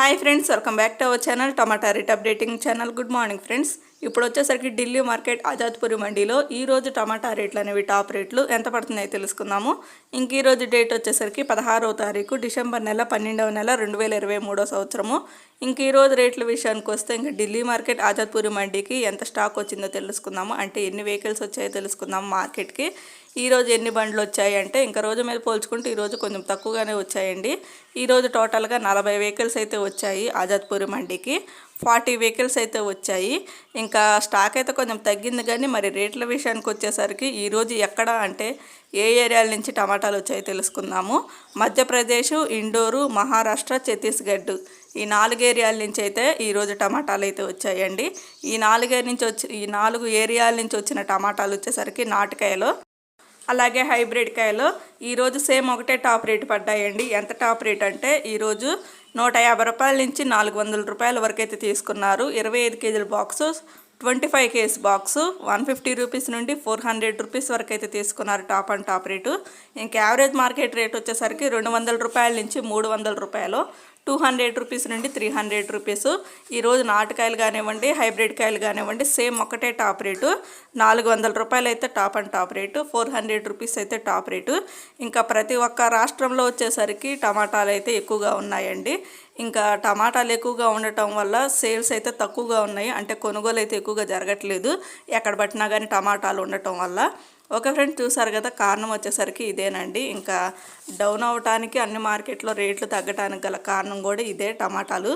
Hi friends, welcome back to our channel Tomato Rate Updating channel. Good morning friends. ఇప్పుడు వచ్చేసరికి Delhi market Azadpur మండీలో ఈరోజు టమాటా రేట్లు అనేవి టాప్ రేట్లు ఎంత పడుతున్నాయో తెలుసుకుందాము ఇంక ఈరోజు డేట్ వచ్చేసరికి పదహారవ తారీఖు డిసెంబర్ నెల పన్నెండవ నెల రెండు వేల ఇరవై మూడో సంవత్సరము ఇంక ఈరోజు రేట్ల విషయానికి వస్తే ఇంకా ఢిల్లీ మార్కెట్ ఆజాద్పూర్ మండీకి ఎంత స్టాక్ వచ్చిందో తెలుసుకుందాము అంటే ఎన్ని వెహికల్స్ వచ్చాయో తెలుసుకుందాము మార్కెట్కి ఈరోజు ఎన్ని బండ్లు వచ్చాయి అంటే ఇంకా రోజు మీద పోల్చుకుంటే ఈరోజు కొంచెం తక్కువగానే వచ్చాయండి ఈరోజు టోటల్గా నలభై వెహికల్స్ అయితే వచ్చాయి ఆజాద్పూర్ మండీకి ఫార్టీ వెహికల్స్ అయితే వచ్చాయి ఇంకా స్టాక్ అయితే కొంచెం తగ్గింది కానీ మరి రేట్ల విషయానికి వచ్చేసరికి ఈరోజు ఎక్కడ అంటే ఏ ఏరియాల నుంచి టమాటాలు వచ్చాయో తెలుసుకుందాము మధ్యప్రదేశ్ ఇండోరు మహారాష్ట్ర ఛత్తీస్గఢ్ ఈ నాలుగు ఏరియాల నుంచి అయితే ఈరోజు టమాటాలు అయితే వచ్చాయండి ఈ నాలుగు నుంచి వచ్చి ఈ నాలుగు ఏరియాల నుంచి వచ్చిన టమాటాలు వచ్చేసరికి నాటకాయలో అలాగే హైబ్రిడ్ కాయలు ఈరోజు సేమ్ ఒకటే టాప్ రేట్ పడ్డాయండి ఎంత టాప్ రేట్ అంటే ఈరోజు నూట యాభై రూపాయల నుంచి నాలుగు వందల రూపాయల వరకు అయితే తీసుకున్నారు ఇరవై ఐదు కేజీల box twenty five kg box one fifty rupees నుండి ఫోర్ హండ్రెడ్ రూపీస్ వరకు అయితే తీసుకున్నారు టాప్ అండ్ టాప్ రేటు ఇంకా యావరేజ్ మార్కెట్ రేట్ వచ్చేసరికి రెండు వందల రూపాయల నుంచి మూడు వందల రూపాయలు టూ హండ్రెడ్ రూపీస్ నుండి త్రీ హండ్రెడ్ రూపీస్ ఈరోజు నాటుకాయలు కానివ్వండి హైబ్రిడ్ కాయలు కానివ్వండి సేమ్ ఒకటే టాప్ రేటు నాలుగు వందల రూపాయలు అయితే top and top rate four hundred rupees అయితే టాప్ రేటు ఇంకా ప్రతి ఒక్క రాష్ట్రంలో వచ్చేసరికి టమాటాలు అయితే ఎక్కువగా ఉన్నాయండి ఇంకా టమాటాలు ఎక్కువగా ఉండటం వల్ల సేల్స్ అయితే తక్కువగా ఉన్నాయి అంటే కొనుగోలు అయితే ఎక్కువగా జరగట్లేదు ఎక్కడ పట్టినా కానీ టమాటాలు ఉండటం వల్ల ఓకే ఫ్రెండ్ చూసారు కదా కారణం వచ్చేసరికి ఇదేనండి ఇంకా డౌన్ అవటానికి అన్ని మార్కెట్లో రేట్లు తగ్గడానికి గల కారణం కూడా ఇదే టమాటాలు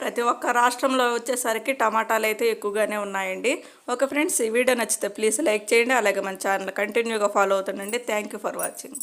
ప్రతి ఒక్క రాష్ట్రంలో వచ్చేసరికి టమాటాలు అయితే ఎక్కువగానే ఉన్నాయండి ఓకే ఫ్రెండ్స్ ఈ వీడియో నచ్చితే ప్లీజ్ లైక్ చేయండి అలాగే మన ఛానల్ కంటిన్యూగా ఫాలో అవుతుండండి థ్యాంక్ ఫర్ వాచింగ్